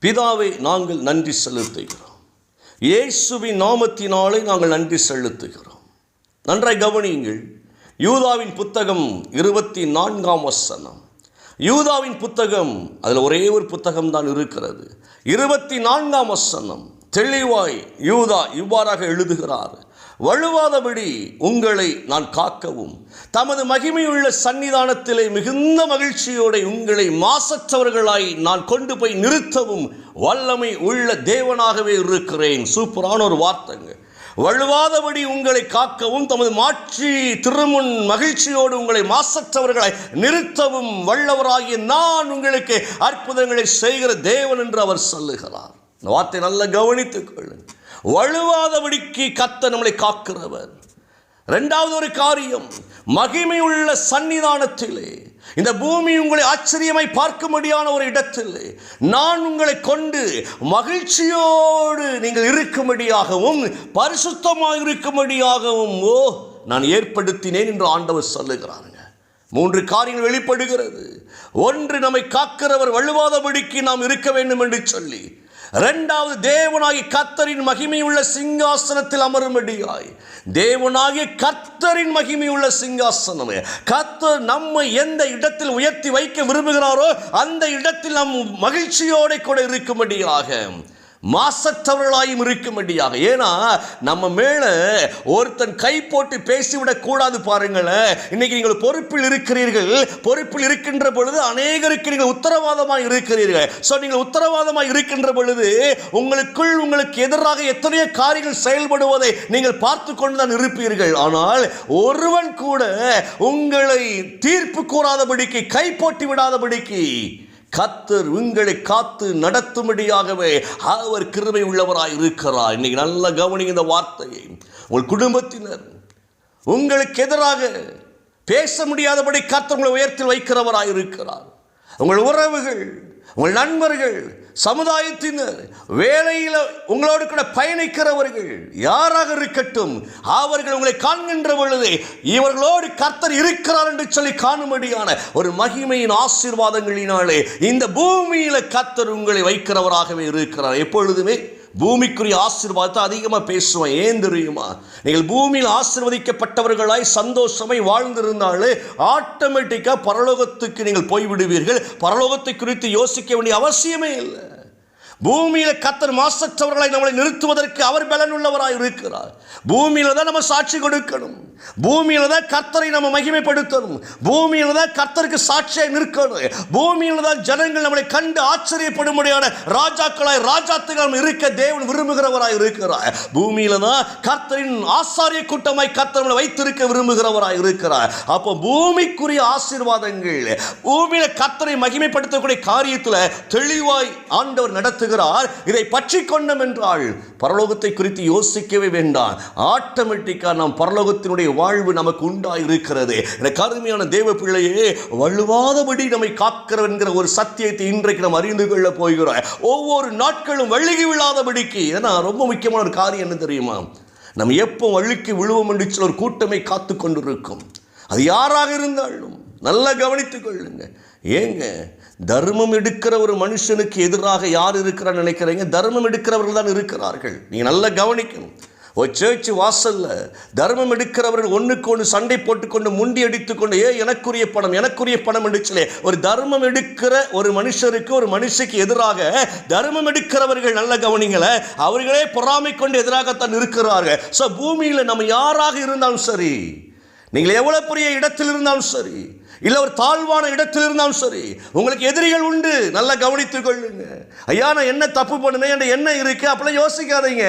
பிதாவை நாங்கள் நன்றி செலுத்துகிறோம். இயேசுவின் நாமத்தினாலே நாங்கள் நன்றி செலுத்துகிறோம். நன்றாய் கவனியுங்கள். யூதாவின் புத்தகம் இருபத்தி நான்காம் வசனம். யூதாவின் புத்தகம் அதில் ஒரே ஒரு புத்தகம் தான் இருக்கிறது. இருபத்தி நான்காம் வசனம். தெளிவாய் யூதா இவ்வாறாக எழுதுகிறார். வழுவாதபடி உங்களை நான் காக்கவும். தமது மகிமையுள்ள சன்னிதானத்திலே மிகுந்த மகிழ்ச்சியோட உங்களை மாசற்றவர்களாய் நான் கொண்டு போய் நிறுத்தவும் வல்லமை உள்ள தேவனாகவே இருக்கிறேன். சூப்பரான ஒரு வார்த்தைங்க. வழுவாதபடி உங்களை காக்கவும் தமது மாட்சி திருமுன் மகிழ்ச்சியோடு உங்களை மாசற்றவர்களாய் நிறுத்தவும் வல்லவராகிய நான் உங்களுக்கு அற்புதங்களை செய்கிற தேவன் என்று அவர் சொல்லுகிறார். இந்த வார்த்தை நல்லா கவனித்துக் கொள்ளுங்கள். வலுவாதபடிக்கு கத்த நம்மளை காக்கிறவர். ரெண்டாவது ஒரு காரியம் மகிமையுள்ள சன்னிதானத்திலே இந்த பூமி உங்களை ஆச்சரியமாய் பார்க்கும்படியான ஒரு இடத்தில் நான் உங்களை கொண்டு மகிழ்ச்சியோடு நீங்கள் இருக்கும்படியாகவும் பரிசுத்தமாக இருக்கும்படியாகவும் ஓ நான் ஏற்படுத்தினேன் என்று ஆண்டவர் சொல்லுகிறாருங்க. மூன்று காரியங்கள் வெளிப்படுகிறது. ஒன்று நம்மை காக்கிறவர் வலுவாதபடிக்கு நாம் இருக்க வேண்டும் என்று சொல்லி இரண்டாவது தேவனாகி கத்தரின் மகிமையுள்ள சிங்காசனத்தில் அமரும்படியாய். தேவனாகிய கத்தரின் மகிமையுள்ள சிங்காசனம். கத்தர் நம்மை எந்த இடத்தில் உயர்த்தி வைக்க விரும்புகிறாரோ அந்த இடத்தில் நம் மகிழ்ச்சியோட கூட இருக்கும்படியாக. மாசற்றவர்களாயும் இருக்கும்படியாக ஏன்னா நம்ம மேலே ஒருத்தன் கை போட்டு பேசிவிடக் கூடாது பாருங்களேன் இன்னைக்கு நீங்கள் பொறுப்பில் இருக்கிறீர்கள். பொறுப்பில் இருக்கின்ற பொழுது அநேகருக்கு நீங்கள் உத்தரவாதமாக இருக்கிறீர்கள். ஸோ நீங்கள் உத்தரவாதமாக இருக்கின்ற பொழுது உங்களுக்குள் உங்களுக்கு எதிராக எத்தனையோ காரியங்கள் செயல்படுவதை நீங்கள் பார்த்து கொண்டு தான் இருப்பீர்கள். ஆனால் ஒருவன் கூட உங்களை தீர்ப்பு கூறாதபடிக்கு கை போட்டி விடாதபடிக்கு கத்தர் உங்களை காத்து நடத்தும்படியாகவே அவர் கிருமை உள்ளவராய் இருக்கிறார். இன்னைக்கு நல்ல கவனிங்க இந்த வார்த்தையை. உங்கள் குடும்பத்தினர் உங்களுக்கு எதிராக பேச முடியாதபடி கத்தர் உங்களை உயர்த்தில் வைக்கிறவராய் இருக்கிறார். உங்கள் உறவுகள் உங்கள் நண்பர்கள் சமுதாயத்தினர் வேலையில் உங்களோடு கூட பயணிக்கிறவர்கள் யாராக இருக்கட்டும் அவர்கள் உங்களை காண்கின்ற பொழுது இவர்களோடு கர்த்தர் இருக்கிறார் என்று சொல்லி காணும்படியான ஒரு மகிமையின் ஆசீர்வாதங்களினாலே இந்த பூமியில கர்த்தர் உங்களை வைக்கிறவராகவே இருக்கிறார். எப்பொழுதுமே பூமிக்குரிய ஆசீர்வாதத்தை அதிகமாக பேசுவேன் ஏன் தெரியுமா? நீங்கள் பூமியில் ஆசிர்வதிக்கப்பட்டவர்களாய் சந்தோஷமாய் வாழ்ந்திருந்தாலே ஆட்டோமேட்டிக்காக பரலோகத்துக்கு நீங்கள் போய்விடுவீர்கள். பரலோகத்தை குறித்து யோசிக்க வேண்டிய அவசியமே இல்லை. பூமியில கத்தர் மாசற்றவர்களை நம்மளை நிறுத்துவதற்கு அவர் பலன் உள்ளவராய் இருக்கிறார். பூமியில தான் நம்ம சாட்சி கொடுக்கணும். பூமியில தான் கர்த்தரை நம்ம மகிமைப்படுத்தணும். பூமியில தான் கர்த்தருக்கு சாட்சியாக நிற்கணும். பூமியில தான் ஜனங்கள் நம்மளை கண்டு ஆச்சரியப்படும்படியான ராஜாக்களாய் ராஜாத்துகள் இருக்க தேவன் விரும்புகிறவராய் இருக்கிறார். பூமியில தான் கர்த்தரின் ஆசாரிய கூட்டமாய் கர்த்தர் நம்மளை வைத்திருக்க விரும்புகிறவராய் இருக்கிறார். அப்போ பூமிக்குரிய ஆசீர்வாதங்கள் பூமியில கர்த்தரை மகிமைப்படுத்தக்கூடிய காரியத்தில் தெளிவாய் ஆண்டவர் நடத்துகிறார் இதை பற்றி கொண்டோம் என்றால் பரலோகத்தை குறித்து யோசிக்கவே வேண்டாம். ஆட்டோமேட்டிக்காக நாம் பரலோகத்தினுடைய வாழ்வு நமக்கு உண்டாக இருக்கிறது எனக்கு அருமையான தேவ பிள்ளையே வலுவாதபடி நம்மை காக்கிறோம் என்கிற ஒரு சத்தியத்தை இன்றைக்கு நாம் அறிந்து கொள்ள போகிறோம். ஒவ்வொரு நாட்களும் வழுகி விழாதபடிக்கு. ஏன்னா ரொம்ப முக்கியமான ஒரு காரியம் என்ன தெரியுமா? நம்ம எப்போ வழுக்கி விழுவோம் என்று சொல்லி ஒரு கூட்டமை காத்து கொண்டிருக்கும். அது யாராக இருந்தாலும் நல்லா கவனித்துக் கொள்ளுங்க. ஏங்க தர்மம் எடுக்கிற ஒரு மனுஷனுக்கு எதிராக யார் இருக்கிறான்னு நினைக்கிறீங்க? தர்மம் எடுக்கிறவர்கள் தான் இருக்கிறார்கள். நீங்கள் நல்லா கவனிக்கணும். ஒரு சேர்ச் வாசல்ல தர்மம் எடுக்கிறவர்கள் ஒன்றுக்கு ஒன்று சண்டை போட்டுக்கொண்டு முண்டி அடித்துக்கொண்டு ஏ எனக்குரிய பணம் எனக்குரிய பணம் எடுச்சலே ஒரு தர்மம் எடுக்கிற ஒரு மனுஷருக்கு ஒரு மனுஷிக்கு எதிராக தர்மம் எடுக்கிறவர்கள் நல்ல கவனிங்களை அவர்களே பொறாமை கொண்டு எதிராகத்தான் இருக்கிறார்கள். ஸோ பூமியில் நம்ம யாராக இருந்தாலும் சரி நீங்கள் எவ்வளோ பெரிய இடத்தில் இருந்தாலும் சரி இல்லை ஒரு தாழ்வான இடத்தில் இருந்தாலும் சரி உங்களுக்கு எதிரிகள் உண்டு. நல்லா கவனித்துக் கொள்ளுங்க. ஐயா நான் என்ன தப்பு பண்ணுனேன்? என்ற என்ன இருக்கு? அப்படிலாம் யோசிக்காதீங்க.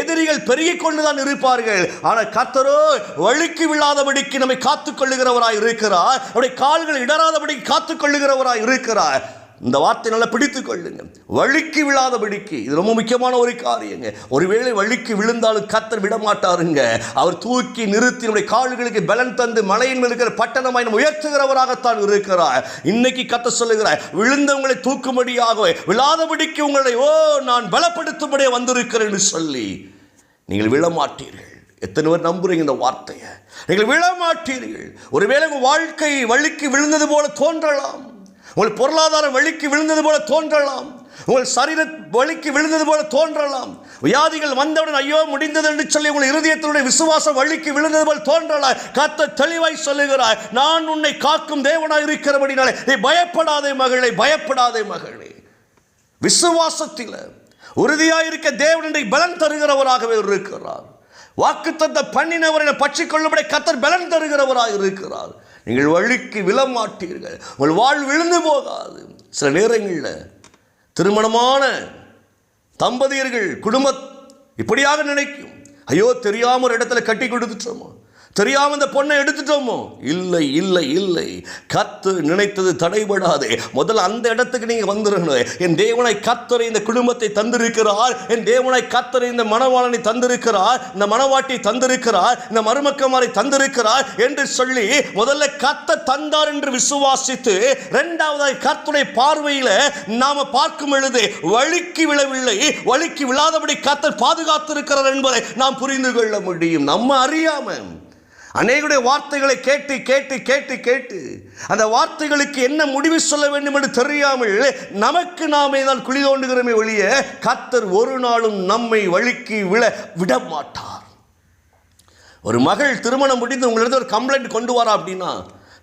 எதிரிகள் பெருகி கொண்டு தான் இருப்பார்கள். ஆனால் கத்தரோ வழுக்கி விழாதபடிக்கு நம்மை காத்துக்கொள்ளுகிறவராய் இருக்கிறார். அவருடைய கால்கள் இடராதபடிக்கு காத்துக்கொள்ளுகிறவராய் இருக்கிறார். இந்த வார்த்தை நல்லா பிடித்து கொள்ளுங்க. வழுக்கி விழாதபடிக்கு இது ரொம்ப முக்கியமான ஒரு காரியங்க. ஒருவேளை வழுக்கி விழுந்தாலும் கத்தர் விடமாட்டாருங்க. அவர் தூக்கி நிறுத்தி நம்முடைய கால்களுக்கு பலன் தந்து மலையின் இருக்கிற பட்டணமாய் நம்ம உயர்த்துகிறவராகத்தான் இருக்கிறார். இன்னைக்கு கத்த சொல்லுகிறார் விழுந்தவங்களை தூக்கும்படியாக விழாதபடிக்கு உங்களை ஓ நான் பலப்படுத்தும்படியே வந்திருக்கிறேன் என்று சொல்லி நீங்கள் விழமாட்டீர்கள். எத்தனை பேர் நம்புறீங்க இந்த வார்த்தையை? நீங்கள் விழமாட்டீர்கள். ஒருவேளை உங்கள் வாழ்க்கை வழுக்கி விழுந்தது போல தோன்றலாம். உங்கள் பொருளாதாரம் வழிக்கு விழுந்தது போல தோன்றலாம். உங்கள் சரீர வழிக்கு விழுந்தது போல தோன்றலாம். வியாதிகள் வந்தவுடன் ஐயோ முடிந்தது என்று சொல்லி உங்கள் இருதயத்தினுடைய விசுவாசம் வழிக்கு விழுந்தது போல் தோன்றலாம் கத்த தெளிவாய் சொல்லுகிறாய் நான் உன்னை காக்கும் தேவனாய் இருக்கிறபடினாலே நீ பயப்படாதே மகளே பயப்படாதே மகளே. விசுவாசத்தில் உறுதியாக இருக்க தேவனுடைய பலன் தருகிறவராகவே இருக்கிறார். வாக்கு தந்த பண்ணினவரை பற்றிக் கொள்ளும்படி கத்தர் பலன் தருகிறவராக இருக்கிறார். நீங்கள் வழிக்கு விழமாட்டீர்கள் உங்கள் வாழ் விழுந்து போகாது. சில நேரங்களில் திருமணமான தம்பதியர்கள் குடும்ப இப்படியாக நினைக்கும். ஐயோ தெரியாமல் ஒரு இடத்துல கட்டி கொடுத்துட்டோமோ? தெரியாம இந்த பொண்ணை எடுத்துட்டோமோ? இல்லை இல்லை இல்லை. கத்து நினைத்தது தடைபடாதே. முதல்ல அந்த இடத்துக்கு நீங்க வந்துடணும் என் தேவனை கத்தரை இந்த குடும்பத்தை தந்திருக்கிறார். என் தேவனை கத்தரை இந்த மணவாளனை தந்திருக்கிறார். இந்த மணவாட்டி தந்திருக்கிறார். இந்த மருமக்கமாரை தந்திருக்கிறார் என்று சொல்லி முதல்ல கத்த தந்தார் என்று விசுவாசித்து இரண்டாவதாக கத்துடைய பார்வையில் நாம பார்க்கும் பொழுது வழுக்கி விழவில்லை. வழுக்கி விழாதபடி கத்தர் பாதுகாத்திருக்கிறார் என்பதை நாம் புரிந்து கொள்ள முடியும். நம்ம அறியாமல் அநேகுடைய வார்த்தைகளை கேட்டு கேட்டு கேட்டு கேட்டு அந்த வார்த்தைகளுக்கு என்ன முடிவு சொல்ல வேண்டும் என்று தெரியாமல் நமக்கு நாமே தான் குழி தோண்டுகிறோமே ஒழிய கத்தர் ஒரு நாளும் நம்மை வழுக்கி விழ விட மாட்டார் ஒரு மகள் திருமணம் முடிந்து உங்களிடம் ஒரு கம்ப்ளைண்ட் கொண்டு வரா அப்படின்னா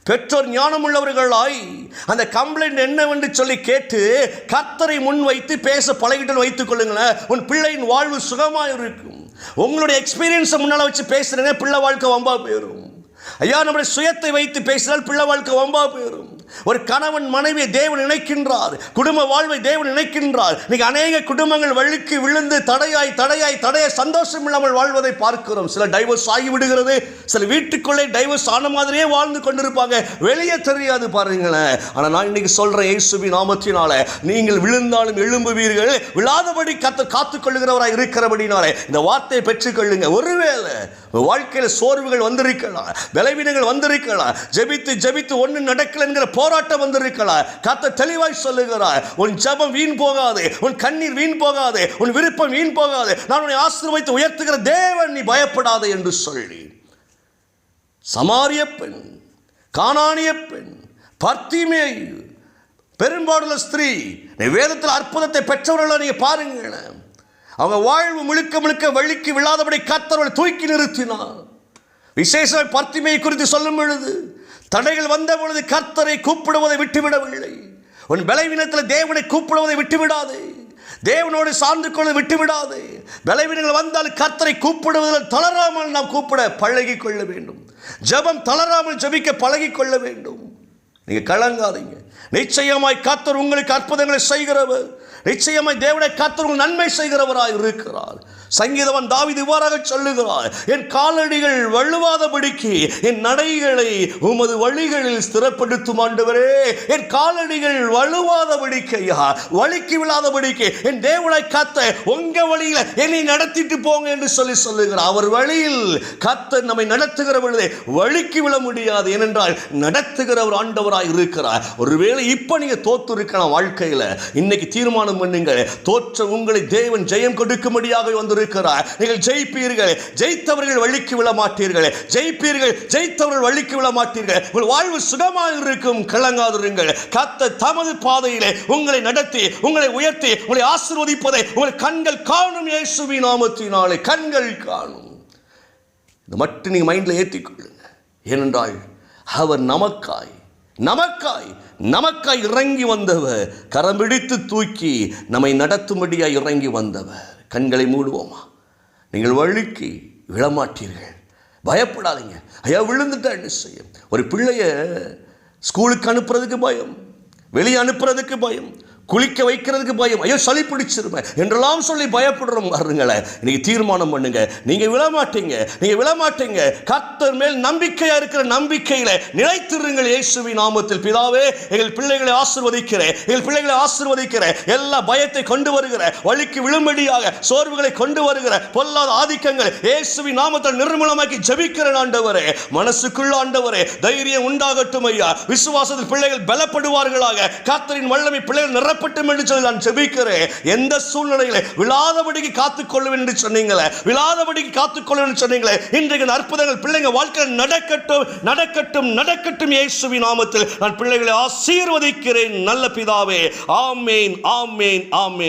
பெற்றோர் ஞானமுள்ளவர்களாய் அந்த கம்ப்ளைண்ட் என்னவென்று சொல்லி கேட்டு கத்தரை முன் வைத்து பேச பழகிட்டு வைத்துக் கொள்ளுங்களேன். உன் பிள்ளையின் வாழ்வு சுகமாக இருக்கும் உங்களுடைய எக்ஸ்பீரியன்ஸை முன்னால் வச்சு பேசுறேங்க பிள்ளை வாழ்க்கை வம்பா போயிடும் ஐயா நம்முடைய சுயத்தை வைத்து பேசினால் பிள்ளை வாழ்க்கை வம்பா போயிடும் ஒரு கணவன் மனைவியை தேவன் நினைக்கின்றார் குடும்ப வாழ்வை தேவன் நினைக்கின்றார் இன்னைக்கு அநேக குடும்பங்கள் வழிக்கு விழுந்து தடையாய் தடையாய் தடைய சந்தோஷம் இல்லாமல் வாழ்வதை பார்க்கிறோம். சில டைவர்ஸ் ஆகி விடுகிறது. சில வீட்டுக்குள்ளே டைவர்ஸ் ஆன மாதிரியே வாழ்ந்து கொண்டிருப்பாங்க. வெளியே தெரியாது பாருங்களேன். ஆனால் நான் இன்னைக்கு சொல்றேன் இயேசுபி நாமத்தினால நீங்கள் விழுந்தாலும் எழும்புவீர்கள். விழாதபடி கத்து காத்துக் இருக்கிறபடினால இருக்கிறபடினாலே இந்த வார்த்தையை பெற்றுக்கொள்ளுங்க. ஒருவேளை வாழ்க்கையில் சோர்வுகள் வந்திருக்கலாம் விளைவினங்கள் வந்திருக்கலாம் ஜெபித்து ஜெபித்து ஒன்று நடக்கல என்கிற போராட்டம் வந்திருக்கலாம். கத்த தெளிவாய் சொல்லுகிறார் உன் ஜெபம் வீண் போகாது உன் கண்ணீர் வீண் போகாது உன் விருப்பம் வீண் போகாது. நான் உன்னை ஆசிர்வைத்து உயர்த்துகிற தேவன் நீ பயப்படாதே என்று சொல்லி. சமாரிய பெண் காணானிய பெண் பர்த்திமே பெரும்பாடுள்ள ஸ்திரீ நீ வேதத்தில் அற்புதத்தை பெற்றவர்களை நீங்கள் பாருங்களேன். அவங்க வாழ்வு முழுக்க முழுக்க வழிக்கு விழாதபடி கத்தர்களை தூக்கி நிறுத்தினார். விசேஷ பர்த்திமையை குறித்து சொல்லும் பொழுது தடைகள் வந்த பொழுது கர்த்தரை கூப்பிடுவதை விட்டுவிடவில்லை. உன் பலவீனத்தில் தேவனை கூப்பிடுவதை விட்டுவிடாது. தேவனோடு சார்ந்து கொள்ள விட்டுவிடாது. பலவீனங்கள் வந்தால் கர்த்தரை கூப்பிடுவதில் தளராமல் நாம் கூப்பிட பழகி கொள்ள வேண்டும். ஜெபம் தளராமல் ஜெபிக்க பழகி கொள்ள வேண்டும். நீங்கள் கலங்காதீங்க. நிச்சயமாய் காத்தர் உங்களுக்கு அற்புதங்களை செய்கிறவர். நிச்சயமாய் தேவனை கர்த்தர் உங்கள் நன்மை செய்கிறவராய் இருக்கிறார். சங்கீதவன் தாவிது இவ்வாறாக சொல்லுகிறார் என் காலடிகள் வழுவாதபடிக்கு என் நடைகளை உமது வழிகளில் ஸ்திரப்படுத்தும் ஆண்டவரே. என் காலடிகள் வழுவாதபடிக்கு ஐயா வழிக்கு விழாதபடிக்கு என் தேவனை காத்த உங்க வழியில என்னை நடத்திட்டு போங்க என்று சொல்லி சொல்லுகிறார். அவர் வழியில் கத்த நம்மை நடத்துகிற பொழுது வழிக்கு விழ முடியாது. ஏனென்றால் நடத்துகிறவர் ஆண்டவராய் இருக்கிறார். ஒருவேளை இப்ப நீங்க தோத்து இருக்கலாம் வாழ்க்கையில. இன்னைக்கு தீர்மானம் பண்ணுங்க தோற்ற உங்களை தேவன் ஜெயம் கொடுக்கும்படியாக வந்து வந்திருக்கிறார் நீங்கள் ஜெயிப்பீர்கள் ஜெயித்தவர்கள் வழிக்கு விழ மாட்டீர்கள் ஜெயிப்பீர்கள் ஜெயித்தவர்கள் வழிக்கு விழ மாட்டீர்கள் உங்கள் வாழ்வு சுகமாக இருக்கும் கலங்காதிருங்கள். கத்த தமது பாதையிலே உங்களை நடத்தி உங்களை உயர்த்தி உங்களை ஆசிர்வதிப்பதை உங்கள் கண்கள் காணும் இயேசுவி நாமத்தினாலே கண்கள் காணும். இது மட்டும் நீங்கள் மைண்டில் ஏற்றிக்கொள்ளுங்க ஏனென்றால் அவர் நமக்காய் நமக்காய் நமக்காய் இறங்கி வந்தவர். கரம் பிடித்து தூக்கி நம்மை நடத்தும்படியாய் இறங்கி வந்தவர். கண்களை மூடுவோமா? நீங்கள் வழுக்கி விழமாட்டீர்கள். பயப்படாதீங்க. ஐயா விழுந்துட்டா என்ன செய்யும்? ஒரு பிள்ளைய ஸ்கூலுக்கு அனுப்புறதுக்கு பயம் வெளியே அனுப்புறதுக்கு பயம் குளிக்க வைக்கிறதுக்கு பயம். ஐயோ சளி பிடிச்சிருப்பேன் என்றெல்லாம் சொல்லி பயப்படுறோம் பாருங்களேன் இன்னைக்கு தீர்மானம் பண்ணுங்க. நீங்க விழமாட்டீங்க நீங்க விழமாட்டீங்க கத்தர் மேல் நம்பிக்கையா இருக்கிற நம்பிக்கையில் நிலைத்திருங்கள் இயேசுவி நாமத்தில். பிதாவே எங்கள் பிள்ளைகளை ஆசிர்வதிக்கிறேன். எங்கள் பிள்ளைகளை ஆசிர்வதிக்கிறேன். எல்லா பயத்தை கொண்டு வருகிற வழிக்கு விழும்படியாக சோர்வுகளை கொண்டு வருகிற பொல்லாத ஆதிக்கங்கள் இயேசுவி நாமத்தில் நிர்மூலமாக்கி ஜபிக்கிறேன் ஆண்டவரே. மனசுக்குள்ள ஆண்டவரே தைரியம் உண்டாகட்டும் ஐயா. விசுவாசத்தில் பிள்ளைகள் பலப்படுவார்களாக. காத்தரின் வல்லமை பிள்ளைகள் நிரப்ப வரப்பட்டும் என்று சொல்லி நான் செபிக்கிறேன் எந்த சூழ்நிலையில விழாதபடிக்கு காத்துக்கொள்ளுவேன் என்று சொன்னீங்களே? விழாதபடிக்கு காத்துக்கொள்ளுவேன் சொன்னீங்களே? இன்றைக்கு அற்புதங்கள் பிள்ளைங்க வாழ்க்கையில் நடக்கட்டும் நடக்கட்டும் நடக்கட்டும் இயேசுவின் நாமத்தில் நான் பிள்ளைகளை ஆசீர்வதிக்கிறேன். நல்ல பிதாவே. ஆமேன் ஆமேன் ஆமேன்.